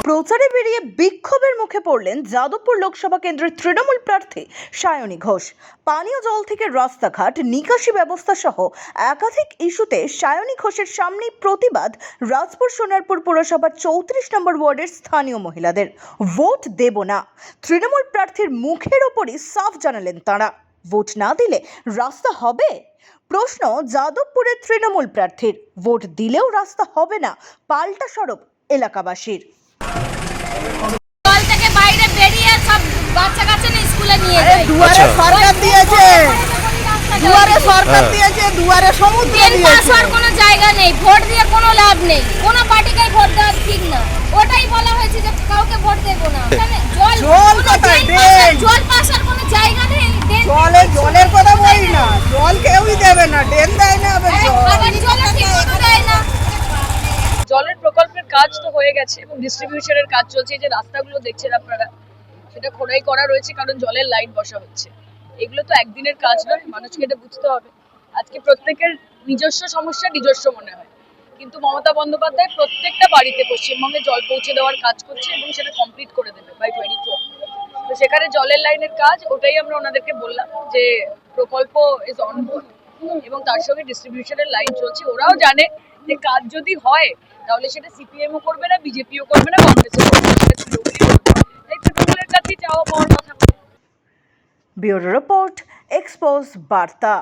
প্রচারে বেরিয়ে বিক্ষোভের মুখে পড়লেন যাদবপুর লোকসভা কেন্দ্রের তৃণমূল প্রার্থী সায়নী ঘোষ। পানীয় জল থেকে রাস্তাঘাট, নিকাশি ব্যবস্থা সহ একাধিক ইস্যুতে সায়নী ঘোষের সামনেই প্রতিবাদ রাজপুর সোনারপুর পুরসভার চৌত্রিশ নম্বর ওয়ার্ডের স্থানীয় মহিলাদের। ভোট দেব না। তৃণমূল প্রার্থীর মুখের ওপরই সাফ জানালেন তাঁরা। ভোট না দিলে রাস্তা হবে? প্রশ্ন যাদবপুরের তৃণমূল প্রার্থীর। ভোট দিলেও রাস্তা হবে না, পাল্টা সড়ক এলাকাবাসীর। কল থেকে বাইরে বেরিয়ে সব বাচ্চা কাচ্চা স্কুলে নিয়ে যায়। দুয়ারে আচ্ছা। সরকার দিয়েছে। দুয়ারে সরকার হ্যাঁ। দিয়েছে দুয়ারে সমুদ্র দিয়েছে। কোনো জায়গা নেই ভোট দিয়ে কোনো লাভ নেই। কোনো পার্টিকেই ভোট দেওয়া ঠিক না। ওটাই বলা হয়েছে যে কাউকে ভোট দেবো না। জল জল। জল পাসার কোনো জায়গা নেই ড্রেন জলের কথা বলি না জল কেউই দেবে না ড্রেন দেয় না আবার আরে জল খাবার জলও ঠিক মতো দেয় না জলের প্রকল্পের কাজ তো হয়ে গেছে এবং ডিস্ট্রিবিউশনের কাজ চলছে। যে রাস্তাগুলো দেখছেন আপনারা, সেটা খোদাই করা রয়েছে কারণ জলের লাইন বসা হচ্ছে। এগুলো তো একদিনের কাজ নয়, মানুষকে এটা বুঝতে হবে। আজকে প্রত্যেকের নিজস্ব সমস্যা, নিজস্ব মনে হয়। কিন্তু মমতা বন্দ্যোপাধ্যায় প্রত্যেকটা বাড়িতে পশ্চিমবঙ্গে জল পৌঁছে দেওয়ার কাজ করছে এবং সেটা কমপ্লিট করে দেবে বাই টোয়েন্টি ফোর তো সেখানে জলের লাইনের কাজ, ওটাই আমরা ওনাদেরকে বললাম যে প্রকল্প ইজ অন বোর্ড এবং তার সঙ্গে ডিস্ট্রিবিউশনের লাইন চলছে। ওরাও জানে যে কাজ যদি হয়, তাহলে সেটা সিপিএমও করবে না বিজেপিও করবে না কংগ্রেসও করবে না পাওয়ার কথা ব্যুরো রিপোর্ট এক্সপোজ বার্তা।